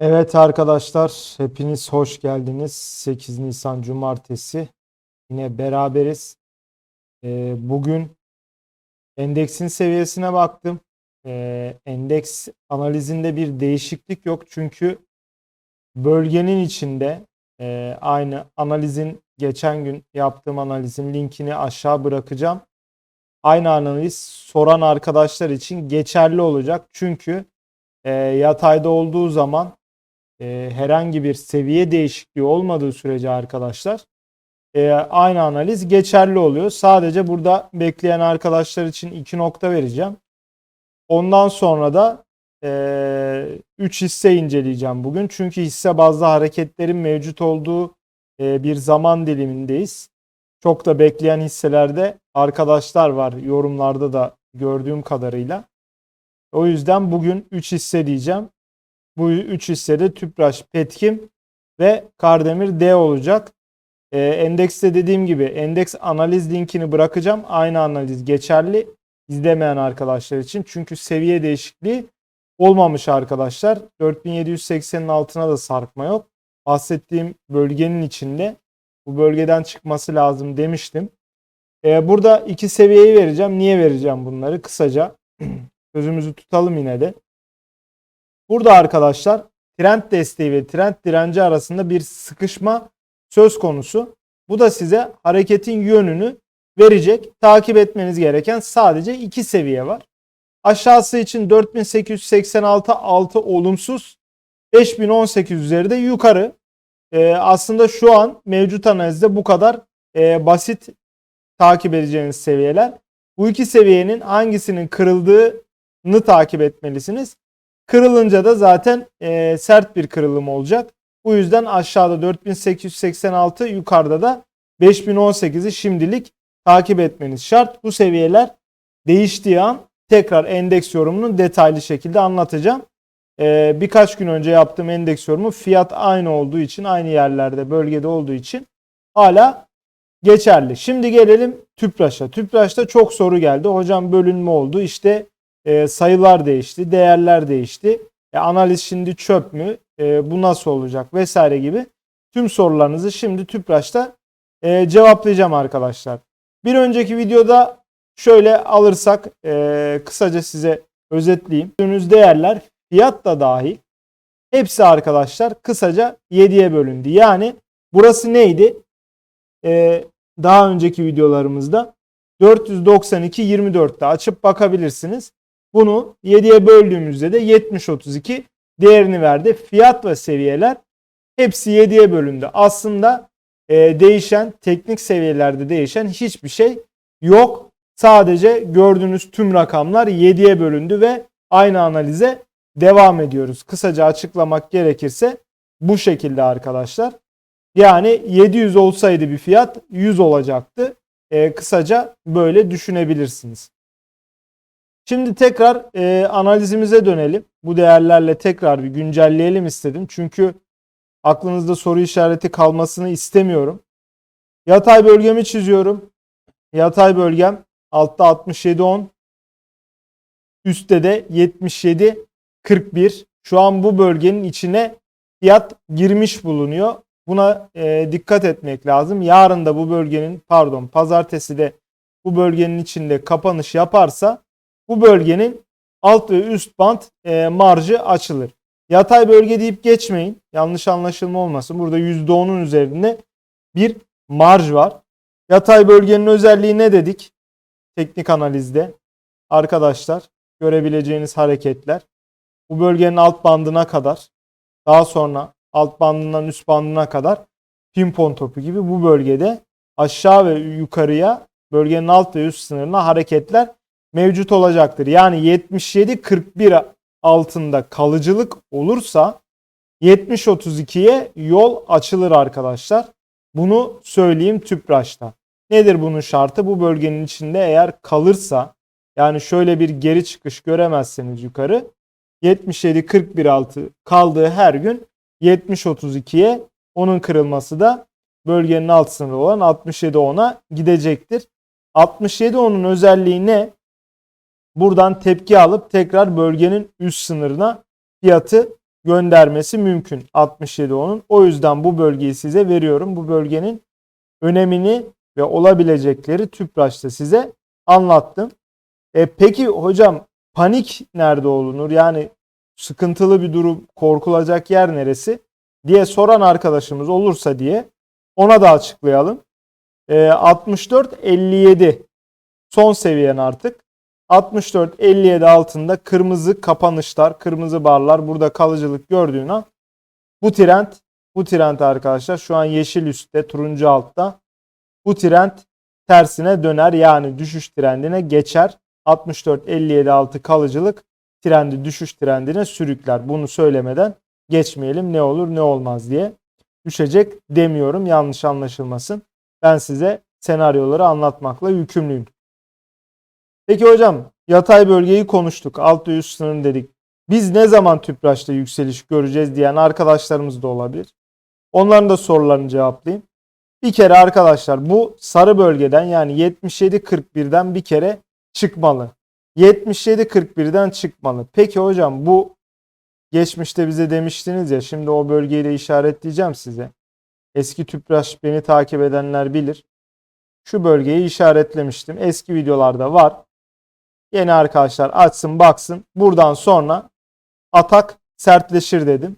Evet arkadaşlar, hepiniz hoş geldiniz. 8 Nisan Cumartesi. Yine beraberiz. Ee, bugün endeksin seviyesine baktım. Ee, endeks analizinde bir değişiklik yok. Çünkü bölgenin içinde e, aynı analizin geçen gün yaptığım analizin linkini aşağı bırakacağım. Aynı analiz soran arkadaşlar için geçerli olacak. Çünkü e, yatayda olduğu zaman e, herhangi bir seviye değişikliği olmadığı sürece arkadaşlar e, aynı analiz geçerli oluyor. Sadece burada bekleyen arkadaşlar için iki nokta vereceğim. Ondan sonra da 3 hisse inceleyeceğim bugün. Çünkü hisse bazlı hareketlerin mevcut olduğu e, bir zaman dilimindeyiz. Çok da bekleyen hisselerde arkadaşlar var yorumlarda da gördüğüm kadarıyla. O yüzden bugün 3 hisse diyeceğim. Bu 3 hissede Tüpraş, Petkim ve Kardemir D olacak. E, endekste dediğim gibi endeks analiz linkini bırakacağım. Aynı analiz geçerli izlemeyen arkadaşlar için. Çünkü seviye değişikliği olmamış arkadaşlar. 4780'in altına da sarkma yok. Bahsettiğim bölgenin içinde bu bölgeden çıkması lazım demiştim. E, burada iki seviyeyi vereceğim. Niye vereceğim bunları? Kısaca sözümüzü tutalım yine de. Burada arkadaşlar trend desteği ve trend direnci arasında bir sıkışma söz konusu. Bu da size hareketin yönünü verecek. Takip etmeniz gereken sadece iki seviye var. Aşağısı için 4886 altı olumsuz. 5018 üzeri de yukarı. Ee, aslında şu an mevcut analizde bu kadar e, basit takip edeceğiniz seviyeler. Bu iki seviyenin hangisinin kırıldığını takip etmelisiniz. Kırılınca da zaten e, sert bir kırılım olacak. Bu yüzden aşağıda 4886 yukarıda da 5018'i şimdilik takip etmeniz şart. Bu seviyeler değiştiği an tekrar endeks yorumunu detaylı şekilde anlatacağım. Ee, birkaç gün önce yaptığım endeks yorumu fiyat aynı olduğu için aynı yerlerde bölgede olduğu için hala geçerli. Şimdi gelelim Tüpraş'a. Tüpraş'ta çok soru geldi. Hocam bölünme oldu. İşte e, sayılar değişti, değerler değişti. E, analiz şimdi çöp mü? E, bu nasıl olacak vesaire gibi tüm sorularınızı şimdi Tüpraş'ta e, cevaplayacağım arkadaşlar. Bir önceki videoda şöyle alırsak e, kısaca size özetleyeyim. Gördüğünüz değerler fiyat da dahil hepsi arkadaşlar kısaca 7'ye bölündü. Yani burası neydi? E, daha önceki videolarımızda 492 24'te açıp bakabilirsiniz. Bunu 7'ye böldüğümüzde de 70-32 değerini verdi. Fiyat ve seviyeler hepsi 7'ye bölündü. Aslında e, değişen teknik seviyelerde değişen hiçbir şey yok. Sadece gördüğünüz tüm rakamlar 7'ye bölündü ve aynı analize devam ediyoruz. Kısaca açıklamak gerekirse bu şekilde arkadaşlar. Yani 700 olsaydı bir fiyat 100 olacaktı. E, kısaca böyle düşünebilirsiniz. Şimdi tekrar e, analizimize dönelim. Bu değerlerle tekrar bir güncelleyelim istedim. Çünkü aklınızda soru işareti kalmasını istemiyorum. Yatay bölgemi çiziyorum. Yatay bölgem altta 67.10 üstte de 77.41. Şu an bu bölgenin içine fiyat girmiş bulunuyor. Buna e, dikkat etmek lazım. Yarın da bu bölgenin pardon pazartesi de bu bölgenin içinde kapanış yaparsa bu bölgenin alt ve üst band e, marjı açılır. Yatay bölge deyip geçmeyin. Yanlış anlaşılma olmasın. Burada %10'un üzerinde bir marj var. Yatay bölgenin özelliği ne dedik? Teknik analizde arkadaşlar görebileceğiniz hareketler bu bölgenin alt bandına kadar daha sonra alt bandından üst bandına kadar pimpon topu gibi bu bölgede aşağı ve yukarıya bölgenin alt ve üst sınırına hareketler mevcut olacaktır. Yani 77-41 altında kalıcılık olursa 70-32'ye yol açılır arkadaşlar. Bunu söyleyeyim Tüpraş'ta. Nedir bunun şartı? Bu bölgenin içinde eğer kalırsa yani şöyle bir geri çıkış göremezseniz yukarı 77-41 altı kaldığı her gün 70-32'ye onun kırılması da bölgenin alt sınırı olan 67-10'a gidecektir. 67-10'un özelliği ne? Buradan tepki alıp tekrar bölgenin üst sınırına fiyatı göndermesi mümkün 67 onun. O yüzden bu bölgeyi size veriyorum. Bu bölgenin önemini ve olabilecekleri TÜPRAŞ'ta size anlattım. E, peki hocam panik nerede olunur? Yani sıkıntılı bir durum, korkulacak yer neresi diye soran arkadaşımız olursa diye ona da açıklayalım. E, 64-57 son seviyen artık. 64-57 altında kırmızı kapanışlar, kırmızı barlar burada kalıcılık gördüğün an bu trend, bu trend arkadaşlar şu an yeşil üstte, turuncu altta. Bu trend tersine döner yani düşüş trendine geçer. 64-57 altı kalıcılık trendi düşüş trendine sürükler. Bunu söylemeden geçmeyelim ne olur ne olmaz diye. Düşecek demiyorum yanlış anlaşılmasın. Ben size senaryoları anlatmakla yükümlüyüm. Peki hocam yatay bölgeyi konuştuk. Alt ve üst sınır dedik. Biz ne zaman tüpraşta yükseliş göreceğiz diyen arkadaşlarımız da olabilir. Onların da sorularını cevaplayayım. Bir kere arkadaşlar bu sarı bölgeden yani 77.41'den bir kere çıkmalı. 77.41'den çıkmalı. Peki hocam bu geçmişte bize demiştiniz ya şimdi o bölgeyi de işaretleyeceğim size. Eski tüpraş beni takip edenler bilir. Şu bölgeyi işaretlemiştim. Eski videolarda var. Yeni arkadaşlar açsın baksın. Buradan sonra atak sertleşir dedim.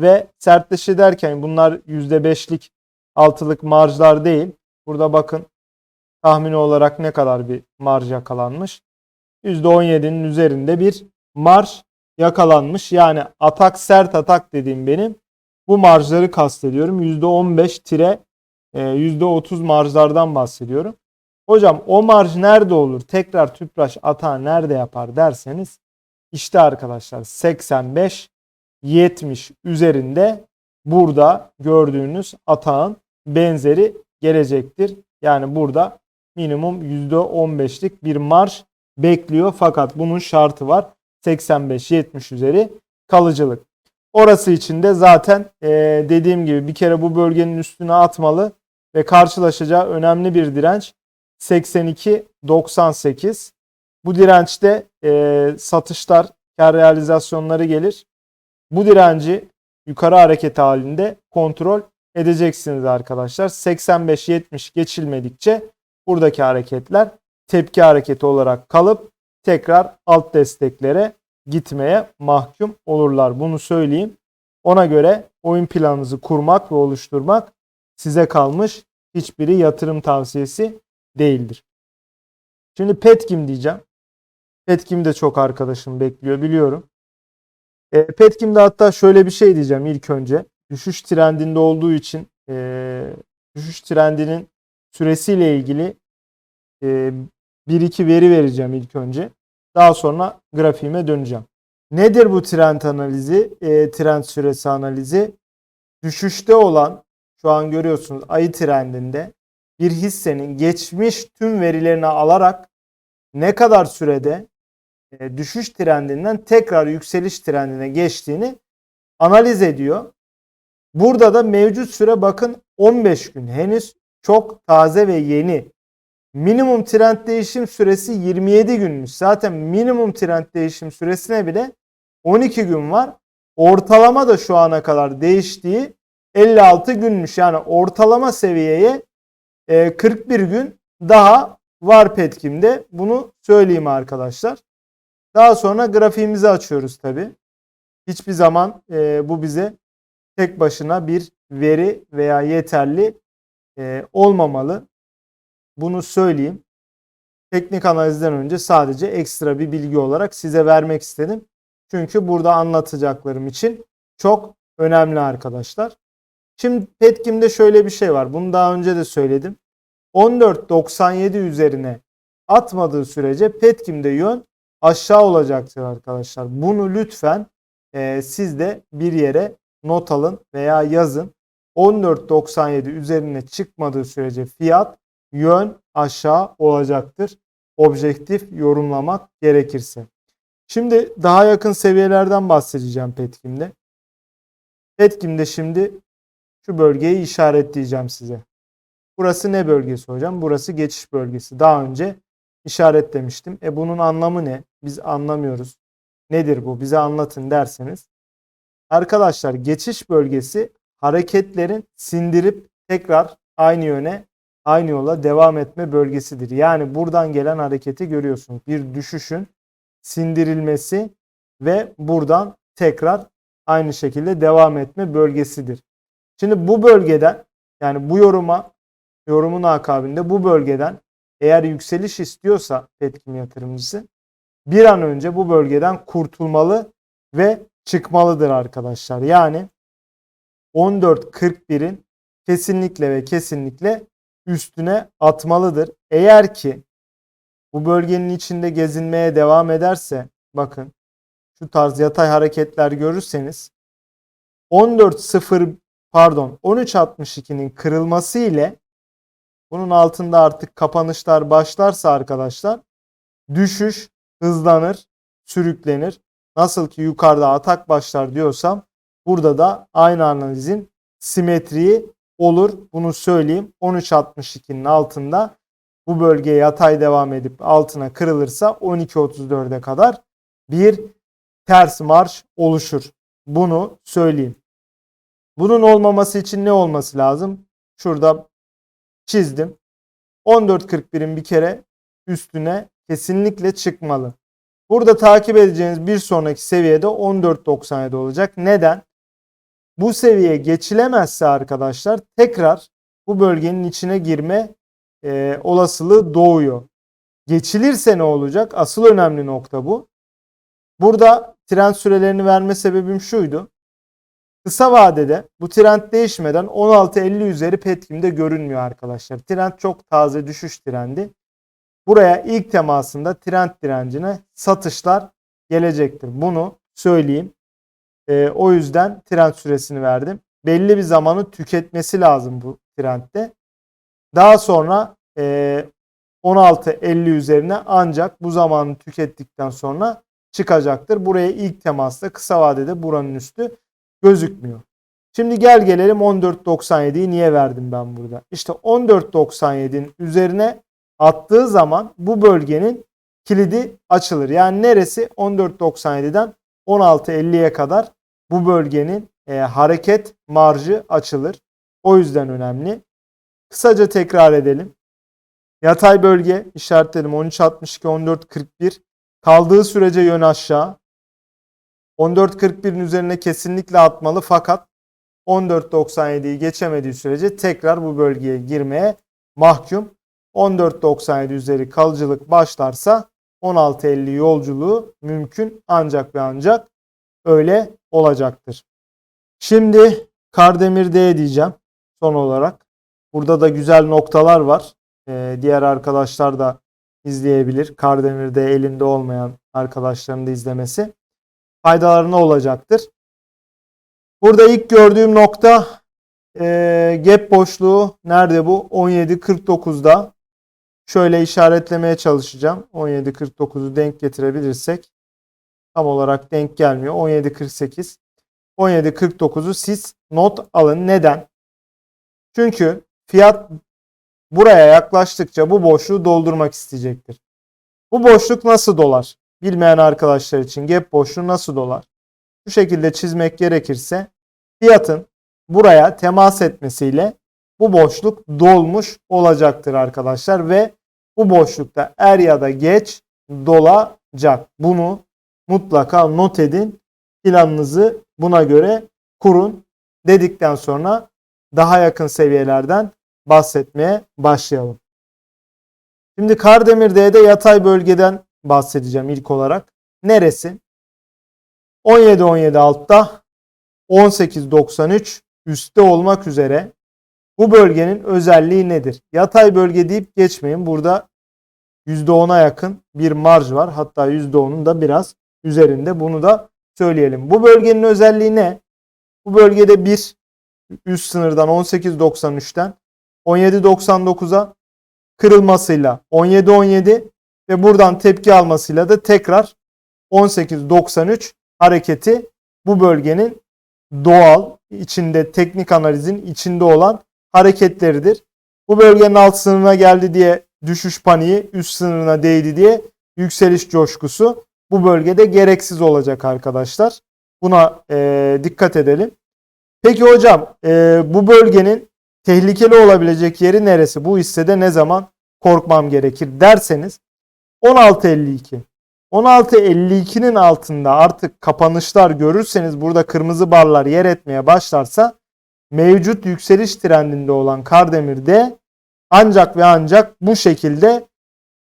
Ve sertleşir derken bunlar %5'lik altılık marjlar değil. Burada bakın tahmini olarak ne kadar bir marj yakalanmış. %17'nin üzerinde bir marj yakalanmış. Yani atak sert atak dediğim benim bu marjları kastediyorum. %15 tire %30 marjlardan bahsediyorum. Hocam o marj nerede olur? Tekrar tüpraş atağı nerede yapar derseniz işte arkadaşlar 85 70 üzerinde burada gördüğünüz atağın benzeri gelecektir. Yani burada minimum %15'lik bir marj bekliyor fakat bunun şartı var. 85-70 üzeri kalıcılık. Orası için de zaten e, dediğim gibi bir kere bu bölgenin üstüne atmalı ve karşılaşacağı önemli bir direnç 82-98. Bu dirençte e, satışlar, kar realizasyonları gelir. Bu direnci yukarı hareket halinde kontrol edeceksiniz arkadaşlar. 85-70 geçilmedikçe buradaki hareketler tepki hareketi olarak kalıp tekrar alt desteklere gitmeye mahkum olurlar. Bunu söyleyeyim. Ona göre oyun planınızı kurmak ve oluşturmak size kalmış. Hiçbiri yatırım tavsiyesi değildir. Şimdi Petkim diyeceğim. Petkim de çok arkadaşım bekliyor biliyorum. E, Petkim'de hatta şöyle bir şey diyeceğim ilk önce. Düşüş trendinde olduğu için e, düşüş trendinin süresiyle ilgili e, bir iki veri vereceğim ilk önce. Daha sonra grafiğime döneceğim. Nedir bu trend analizi? E, trend süresi analizi. Düşüşte olan şu an görüyorsunuz ayı trendinde bir hissenin geçmiş tüm verilerini alarak ne kadar sürede e, düşüş trendinden tekrar yükseliş trendine geçtiğini analiz ediyor. Burada da mevcut süre bakın 15 gün. Henüz çok taze ve yeni. Minimum trend değişim süresi 27 günmüş. Zaten minimum trend değişim süresine bile 12 gün var. Ortalama da şu ana kadar değiştiği 56 günmüş. Yani ortalama seviyeye 41 gün daha var Petkim'de. Bunu söyleyeyim arkadaşlar. Daha sonra grafiğimizi açıyoruz tabi. Hiçbir zaman e, bu bize tek başına bir veri veya yeterli e, olmamalı. Bunu söyleyeyim. Teknik analizden önce sadece ekstra bir bilgi olarak size vermek istedim. Çünkü burada anlatacaklarım için çok önemli arkadaşlar. Şimdi Petkim'de şöyle bir şey var. Bunu daha önce de söyledim. 14.97 üzerine atmadığı sürece Petkim'de yön aşağı olacaktır arkadaşlar. Bunu lütfen e, siz de bir yere not alın veya yazın. 14.97 üzerine çıkmadığı sürece fiyat yön aşağı olacaktır. Objektif yorumlamak gerekirse. Şimdi daha yakın seviyelerden bahsedeceğim Petkim'de. Petkim'de şimdi şu bölgeyi işaretleyeceğim size. Burası ne bölgesi hocam? Burası geçiş bölgesi. Daha önce işaretlemiştim. E bunun anlamı ne? Biz anlamıyoruz. Nedir bu? Bize anlatın derseniz. arkadaşlar geçiş bölgesi hareketlerin sindirip tekrar aynı yöne aynı yola devam etme bölgesidir. Yani buradan gelen hareketi görüyorsunuz. Bir düşüşün sindirilmesi ve buradan tekrar aynı şekilde devam etme bölgesidir. Şimdi bu bölgeden yani bu yoruma yorumun akabinde bu bölgeden eğer yükseliş istiyorsa Petkim yatırımcısı bir an önce bu bölgeden kurtulmalı ve çıkmalıdır arkadaşlar. Yani 14.41'in kesinlikle ve kesinlikle üstüne atmalıdır. Eğer ki bu bölgenin içinde gezinmeye devam ederse bakın şu tarz yatay hareketler görürseniz 14.0 pardon 13.62'nin kırılması ile bunun altında artık kapanışlar başlarsa arkadaşlar düşüş hızlanır, sürüklenir. Nasıl ki yukarıda atak başlar diyorsam burada da aynı analizin simetriği olur. Bunu söyleyeyim. 13.62'nin altında bu bölgeye yatay devam edip altına kırılırsa 12.34'e kadar bir ters marş oluşur. Bunu söyleyeyim. Bunun olmaması için ne olması lazım? Şurada çizdim. 14.41'in bir kere üstüne kesinlikle çıkmalı. Burada takip edeceğiniz bir sonraki seviyede 14.97 olacak. Neden? Bu seviye geçilemezse arkadaşlar tekrar bu bölgenin içine girme e, olasılığı doğuyor. Geçilirse ne olacak? Asıl önemli nokta bu. Burada trend sürelerini verme sebebim şuydu. Kısa vadede bu trend değişmeden 16.50 üzeri Petkim'de görünmüyor arkadaşlar. Trend çok taze düşüş trendi. Buraya ilk temasında trend direncine satışlar gelecektir. Bunu söyleyeyim. E, o yüzden trend süresini verdim. Belli bir zamanı tüketmesi lazım bu trendde. Daha sonra e, 16.50 üzerine ancak bu zamanı tükettikten sonra çıkacaktır. Buraya ilk temasta kısa vadede buranın üstü gözükmüyor. Şimdi gel gelelim 14.97'yi niye verdim ben burada? İşte 14.97'nin üzerine attığı zaman bu bölgenin kilidi açılır. Yani neresi 14.97'den 16.50'ye kadar bu bölgenin e, hareket marjı açılır. O yüzden önemli. Kısaca tekrar edelim. Yatay bölge işaretledim 13.62 14.41 kaldığı sürece yön aşağı. 14.41'in üzerine kesinlikle atmalı fakat 14.97'yi geçemediği sürece tekrar bu bölgeye girmeye mahkum. 14.97 üzeri kalıcılık başlarsa 16.50 yolculuğu mümkün ancak ve ancak öyle olacaktır. Şimdi Kardemir D diyeceğim son olarak. Burada da güzel noktalar var. Ee, diğer arkadaşlar da izleyebilir. Kardemir'de elinde olmayan arkadaşların da izlemesi faydalarına olacaktır. Burada ilk gördüğüm nokta e, gap boşluğu nerede bu? 17.49'da. Şöyle işaretlemeye çalışacağım. 17.49'u denk getirebilirsek tam olarak denk gelmiyor. 17.48. 17.49'u siz not alın. Neden? Çünkü fiyat buraya yaklaştıkça bu boşluğu doldurmak isteyecektir. Bu boşluk nasıl dolar? Bilmeyen arkadaşlar için gap boşluğu nasıl dolar? Bu şekilde çizmek gerekirse fiyatın buraya temas etmesiyle bu boşluk dolmuş olacaktır arkadaşlar ve bu boşlukta er ya da geç dolacak. Bunu mutlaka not edin. Planınızı buna göre kurun dedikten sonra daha yakın seviyelerden bahsetmeye başlayalım. Şimdi Kardemir'de yatay bölgeden bahsedeceğim ilk olarak. Neresi? 17-17 altta 18-93 üstte olmak üzere bu bölgenin özelliği nedir? Yatay bölge deyip geçmeyin. Burada %10'a yakın bir marj var. Hatta %10'un da biraz üzerinde. Bunu da söyleyelim. Bu bölgenin özelliği ne? Bu bölgede bir üst sınırdan 18.93'ten 17.99'a kırılmasıyla 17.17 ve buradan tepki almasıyla da tekrar 18.93 hareketi bu bölgenin doğal içinde teknik analizin içinde olan hareketleridir. Bu bölgenin alt sınırına geldi diye düşüş paniği, üst sınırına değdi diye yükseliş coşkusu bu bölgede gereksiz olacak arkadaşlar. Buna e, dikkat edelim. Peki hocam e, bu bölgenin tehlikeli olabilecek yeri neresi? Bu hissede ne zaman korkmam gerekir derseniz 16.52. 16.52'nin altında artık kapanışlar görürseniz burada kırmızı barlar yer etmeye başlarsa mevcut yükseliş trendinde olan Kardemir'de ancak ve ancak bu şekilde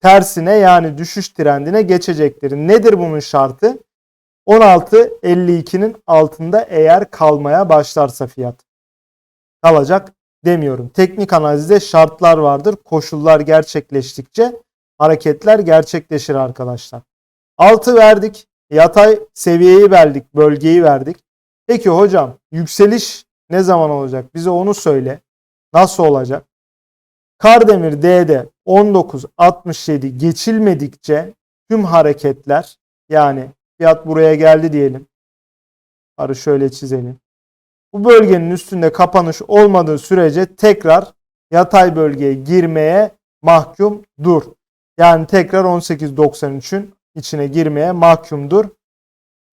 tersine yani düşüş trendine geçecektir. Nedir bunun şartı? 16.52'nin altında eğer kalmaya başlarsa fiyat. Kalacak demiyorum. Teknik analizde şartlar vardır. Koşullar gerçekleştikçe hareketler gerçekleşir arkadaşlar. 6 verdik. Yatay seviyeyi verdik. Bölgeyi verdik. Peki hocam yükseliş ne zaman olacak? Bize onu söyle. Nasıl olacak? Kardemir D'de 19.67 geçilmedikçe tüm hareketler yani fiyat buraya geldi diyelim. Arı şöyle çizelim. Bu bölgenin üstünde kapanış olmadığı sürece tekrar yatay bölgeye girmeye mahkumdur. Yani tekrar 18.93'ün içine girmeye mahkumdur.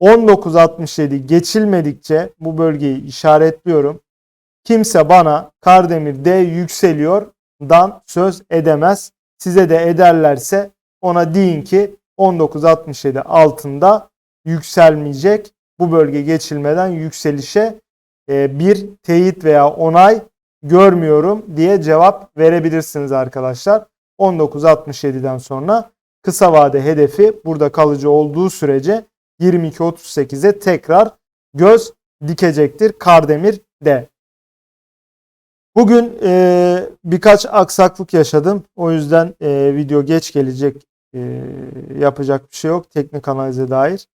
19.67 geçilmedikçe bu bölgeyi işaretliyorum. Kimse bana Kardemir D yükseliyor dan söz edemez. Size de ederlerse ona deyin ki 19.67 altında yükselmeyecek. Bu bölge geçilmeden yükselişe e, bir teyit veya onay görmüyorum diye cevap verebilirsiniz arkadaşlar. 19.67'den sonra kısa vade hedefi burada kalıcı olduğu sürece 22.38'e tekrar göz dikecektir Kardemir de. Bugün e, birkaç aksaklık yaşadım. O yüzden e, video geç gelecek. E, yapacak bir şey yok teknik analize dair.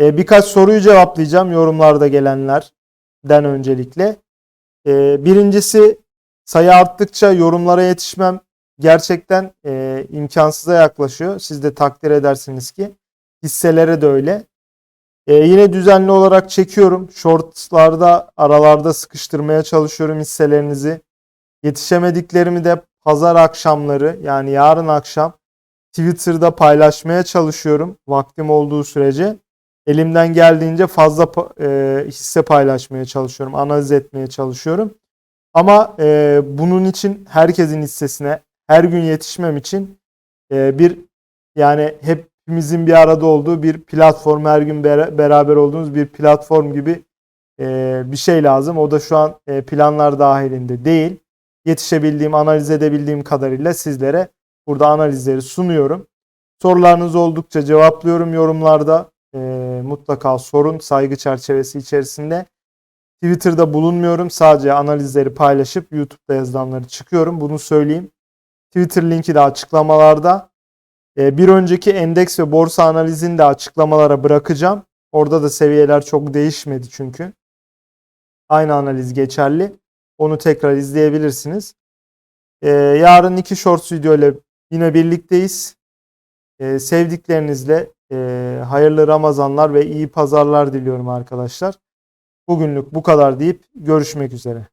E, birkaç soruyu cevaplayacağım yorumlarda gelenlerden öncelikle. E, birincisi sayı arttıkça yorumlara yetişmem gerçekten e, imkansıza yaklaşıyor. Siz de takdir edersiniz ki. Hisselere de öyle. E, yine düzenli olarak çekiyorum. Shortslarda aralarda sıkıştırmaya çalışıyorum hisselerinizi. Yetişemediklerimi de pazar akşamları yani yarın akşam Twitter'da paylaşmaya çalışıyorum. Vaktim olduğu sürece. Elimden geldiğince fazla e, hisse paylaşmaya çalışıyorum. Analiz etmeye çalışıyorum. Ama e, bunun için herkesin hissesine her gün yetişmem için e, bir yani hepimizin bir arada olduğu bir platform her gün bera- beraber olduğumuz bir platform gibi e, bir şey lazım. O da şu an e, planlar dahilinde değil. Yetişebildiğim, analiz edebildiğim kadarıyla sizlere burada analizleri sunuyorum. Sorularınız oldukça cevaplıyorum yorumlarda. E, mutlaka sorun saygı çerçevesi içerisinde. Twitter'da bulunmuyorum. Sadece analizleri paylaşıp YouTube'da yazılanları çıkıyorum. Bunu söyleyeyim. Twitter linki de açıklamalarda. Ee, Bir önceki endeks ve borsa analizini de açıklamalara bırakacağım. Orada da seviyeler çok değişmedi çünkü. Aynı analiz geçerli. Onu tekrar izleyebilirsiniz. Ee, Yarın iki shorts video ile yine birlikteyiz. Ee, Sevdiklerinizle e, hayırlı Ramazanlar ve iyi pazarlar diliyorum arkadaşlar. Bugünlük bu kadar deyip görüşmek üzere.